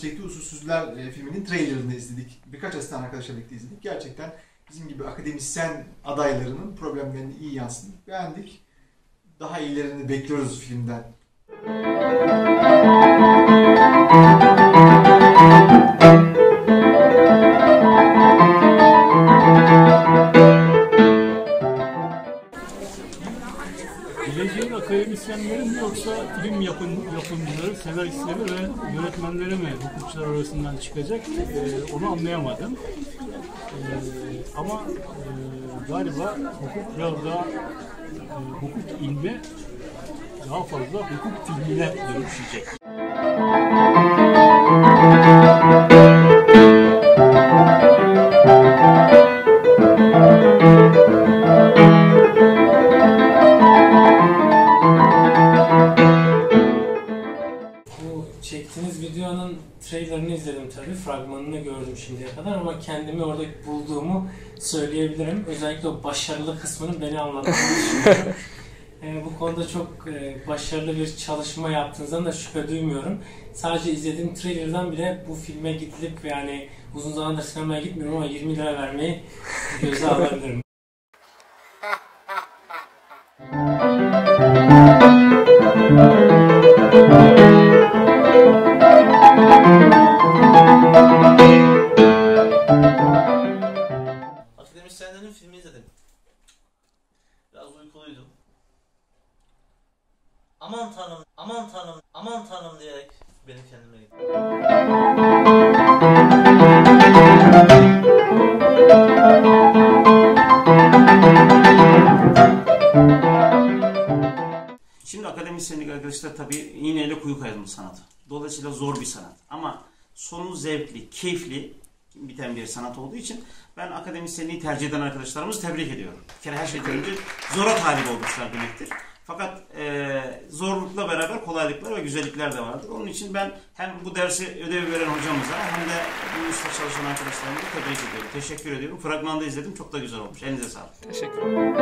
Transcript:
çektiği Usulsüzler e, filminin trailerını izledik. Birkaç asistan arkadaşla birlikte izledik. Gerçekten bizim gibi akademisyen adaylarının problemlerini iyi yansıttık. Beğendik. Daha iyilerini bekliyoruz filmden. Geleceğin akademisyenleri mi yoksa film yapım, yapımcıları, senaristleri ve yönetmenleri mi hukukçular arasından çıkacak Ee, onu anlayamadım. Ee, ama e, galiba hukuk biraz daha e, hukuk ilmi daha fazla hukuk filmine dönüşecek. Çektiğiniz videonun trailerını izledim tabii, fragmanını gördüm şimdiye kadar ama kendimi orada bulduğumu söyleyebilirim. Özellikle o başarılı kısmının beni anlattığını düşünüyorum. Ee, bu konuda çok e, başarılı bir çalışma yaptığınızdan da şüphe duymuyorum. Sadece izlediğim trailerdan bile bu filme gidilip yani uzun zamandır sinemaya gitmiyorum ama 20 lira vermeyi göze alabilirim. Akademisyenlerin filmi izledim. Biraz uykuluydum. Aman tanrım, aman tanrım, aman tanrım diyerek beni kendime. Şimdi akademisyenlik arkadaşlar tabii iğneyle kuyu kayılmış sanat. Dolayısıyla zor bir sanat. Ama sonu zevkli, keyifli biten bir sanat olduğu için ben akademisyenliği tercih eden arkadaşlarımızı tebrik ediyorum. Bir kere her şeyden önce zora talip olmuşlar demektir. Fakat e, zorlukla beraber kolaylıklar ve güzellikler de vardır. Onun için ben hem bu dersi ödevi veren hocamıza hem de bu işte çalışan arkadaşlarımıza tebrik ediyorum. Teşekkür ediyorum. Fragmanda izledim. Çok da güzel olmuş. Elinize sağlık. Teşekkür ederim.